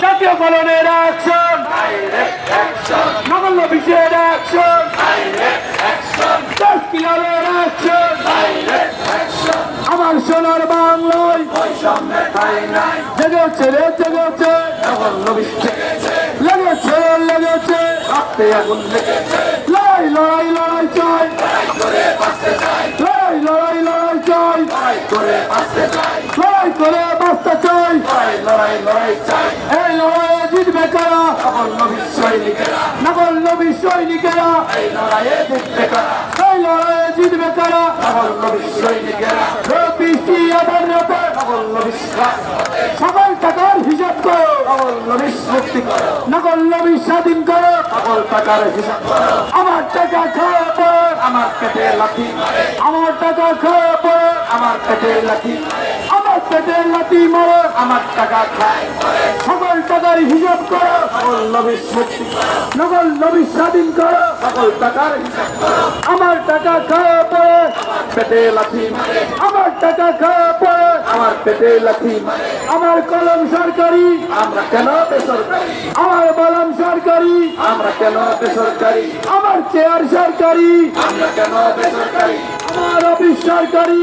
জাতীয় পালনের অ্যাকশন নগণ্য বিষয়ের অ্যাকশন কিলারের অ্যাকশন আমার সোনার বাংলায়। জেগেছে রে জেগেছে লেগেছে লেগেছে। লড়াই লড়াই লড়াই চাই। লড়াই লড়াই লড়াই চাই। লড়াই করে বাঁচতে চাই। এই লড়াইয়ে জিতবে কারা? নগর নবী সৈনিকেরা এই লড়াইয়ে জিতবে কারা? সকল টাকার হিসাব করো। নগর নবী স্বাধীন করো। আমার টাকা খাওয়া পর আমার পেটে লাথি আমার টাকা খাওয়া পর আমার পেটে লাথি আমার পেটের লাতি মারো আমার টাকা খায়। সকল টাকার হিসাব করো। সকল নবীর মুক্তি নগর নবী স্বাধীন করো। সকল টাকার হিসাব করো। আমার টাকা খাওয়া পর পেটে লাথি আমার টাকা খাওয়া পর আমার পেটে লাথি আমার কলম সরকারি। আমরা কেন বেসরকারি? আমার বলম সরকারি। আমরা কেন বেসরকারি? আমার চেয়ার সরকারি। আমরা কেন বেসরকারি? আমার অফিস সরকারি।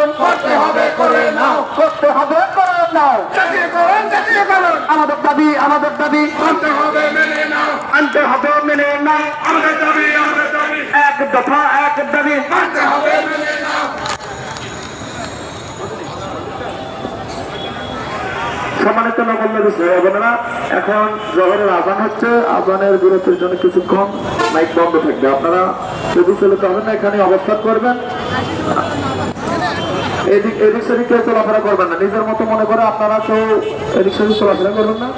দাবি, আমাদের দাবি মানতে হবে, মেনে নাও আনতে হবে, মেনে নাও। আমাদের দাবি আমাদের দাবি। এক দফা, এক দাবি, মানতে হবে, মেনে নাও। সম্মানিত বোনেরা, এখন জহরের আজান হচ্ছে। আজানের বিরতির জন্য কিছুক্ষণ মাইক বন্ধ থাকবে। আপনারা যদি চলতে হবে না, এখানে অবস্থান করবেন। এদিক এদিক সেদিক কেউ চলাফেরা করবেন না। নিজের মতো মনে করে আপনারা কেউ এদিক সেদিক চলাফেরা করবেন না।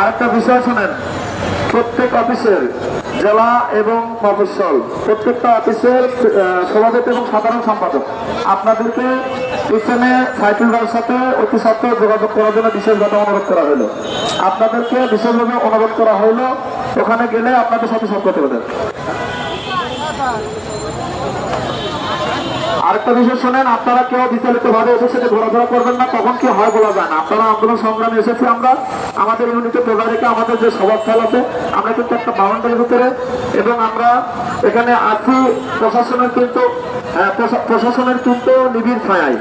আরেকটা বিষয় শোনেন। প্রত্যেক অফিসের জেলা এবং মফস্বল, প্রত্যেকটা অফিসের সভাপতি এবং সাধারণ সম্পাদক, আপনাদেরকে পিছনে সাইকেলদার সাথে অতি সত্ত্বর যোগাযোগ করার জন্য বিশেষভাবে অনুরোধ করা হলো। আপনাদেরকে বিশেষভাবে অনুরোধ করা হলো, ওখানে গেলে আপনাদের সাথে করতে হবে আরেকটা বিষয় শোনেন, আপনারা কেউ বিচারিত ভাবে এসে সেটা ঘোরাফেরা করবেন না, তখন কি হয় বলা যায় না। আপনারা আন্দোলন সংগ্রামে এসেছি আমরা, আমাদের ইউনিটে প্রধান রেখে আমাদের যে সভাস্থল আছে, আমরা কিন্তু একটা বাউন্ডারির ভিতরে, এবং আমরা এখানে আছি, প্রশাসনের কিন্তু প্রশাসনের কিন্তু নিবিড় ছায়